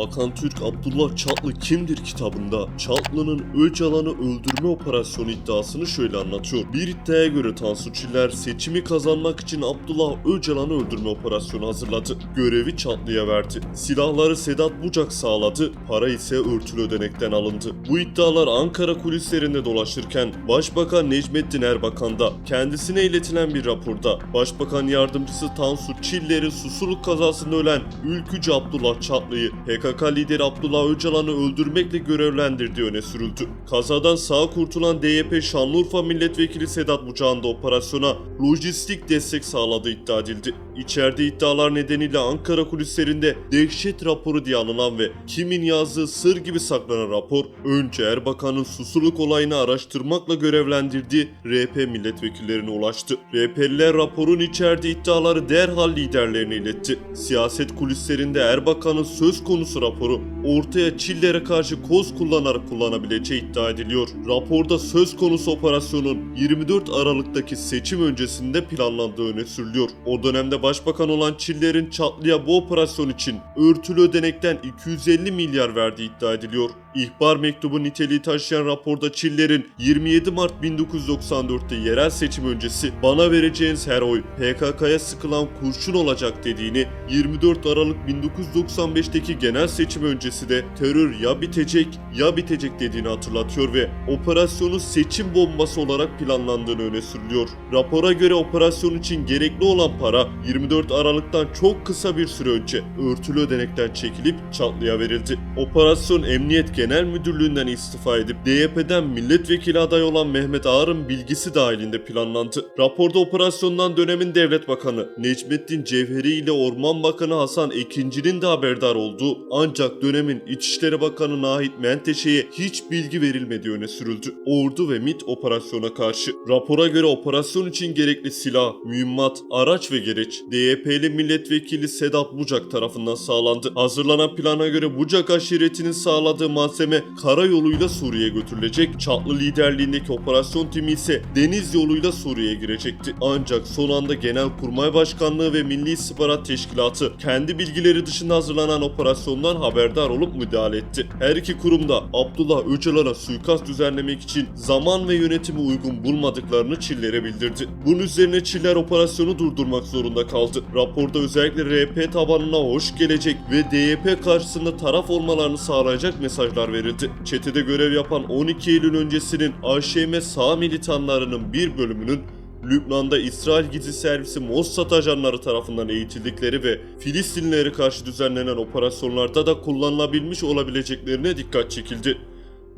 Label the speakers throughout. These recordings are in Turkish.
Speaker 1: Hakan Türk Abdullah Çatlı kimdir kitabında Çatlı'nın Öcalan'ı öldürme operasyonu iddiasını şöyle anlatıyor. Bir iddiaya göre Tansu Çiller seçimi kazanmak için Abdullah Öcalan'ı öldürme operasyonu hazırladı. Görevi Çatlı'ya verdi. Silahları Sedat Bucak sağladı, para ise örtülü ödenekten alındı. Bu iddialar Ankara kulislerinde dolaşırken Başbakan Necmettin Erbakan da kendisine iletilen bir raporda Başbakan Yardımcısı Tansu Çiller'in susurluk kazasında ölen ülkücü Abdullah Çatlı'yı PKK lideri Abdullah Öcalan'ı öldürmekle görevlendirdiği öne sürüldü. Kazadan sağ kurtulan DYP Şanlıurfa Milletvekili Sedat Bucak'ın da operasyona lojistik destek sağladığı iddia edildi. İçeride iddialar nedeniyle Ankara kulislerinde dehşet raporu diye anılan ve kimin yazdığı sır gibi saklanan rapor önce Erbakan'ın susurluk olayını araştırmakla görevlendirdiği RP milletvekillerine ulaştı. RP'liler raporun içerdiği iddiaları derhal liderlerine iletti. Siyaset kulislerinde Erbakan'ın söz konusu raporu ortaya Çiller'e karşı koz kullanarak kullanabileceği iddia ediliyor. Raporda söz konusu operasyonun 24 Aralık'taki seçim öncesinde planlandığı öne sürülüyor. O dönemde başbakan olan Çiller'in Çatlı'ya bu operasyon için örtülü ödenekten 250 milyar verdiği iddia ediliyor. İhbar mektubu niteliği taşıyan raporda Çiller'in 27 Mart 1994'te yerel seçim öncesi bana vereceğiniz her oy PKK'ya sıkılan kurşun olacak dediğini 24 Aralık 1995'teki genel seçim öncesi de terör ya bitecek ya bitecek dediğini hatırlatıyor ve operasyonu seçim bombası olarak planlandığını öne sürülüyor. Rapora göre operasyon için gerekli olan para 24 Aralık'tan çok kısa bir süre önce örtülü ödenekten çekilip Çatlı'ya verildi. Operasyon Emniyet Genel Müdürlüğü'nden istifa edip DYP'den milletvekili adayı olan Mehmet Ağar'ın bilgisi dahilinde planlandı. Raporda operasyondan dönemin devlet bakanı Necmettin Cevheri ile Orman Bakanı Hasan Ekinci'nin de haberdar olduğu ancak dönemin İçişleri Bakanı Nahit Menteşe'ye hiç bilgi verilmediği öne sürüldü. Ordu ve MIT operasyona karşı. Rapora göre operasyon için gerekli silah, mühimmat, araç ve gereç DYP'li milletvekili Sedat Bucak tarafından sağlandı. Hazırlanan plana göre Bucak aşiretinin sağladığı malzeme karayoluyla Suriye'ye götürülecek. Çatlı liderliğindeki operasyon timi ise deniz yoluyla Suriye'ye girecekti. Ancak son anda Genelkurmay Başkanlığı ve Milli İstihbarat Teşkilatı kendi bilgileri dışında hazırlanan operasyondan haberdar olup müdahale etti. Her iki kurum da Abdullah Öcalan'a suikast düzenlemek için zaman ve yönetimi uygun bulmadıklarını Çiller'e bildirdi. Bunun üzerine Çiller operasyonu durdurmak zorunda kaldı. Raporda özellikle RP tabanına hoş gelecek ve DYP karşısında taraf olmalarını sağlayacak mesajlar verildi. Çetede görev yapan 12 Eylül öncesinin AŞM sağ militanlarının bir bölümünün Lübnan'da İsrail gizli servisi Mossad ajanları tarafından eğitildikleri ve Filistinlilere karşı düzenlenen operasyonlarda da kullanılabilmiş olabileceklerine dikkat çekildi.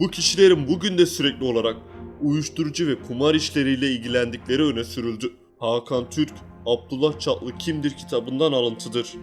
Speaker 1: Bu kişilerin bugün de sürekli olarak uyuşturucu ve kumar işleriyle ilgilendikleri öne sürüldü. Hakan Türk, Abdullah Çatlı Kimdir kitabından alıntıdır.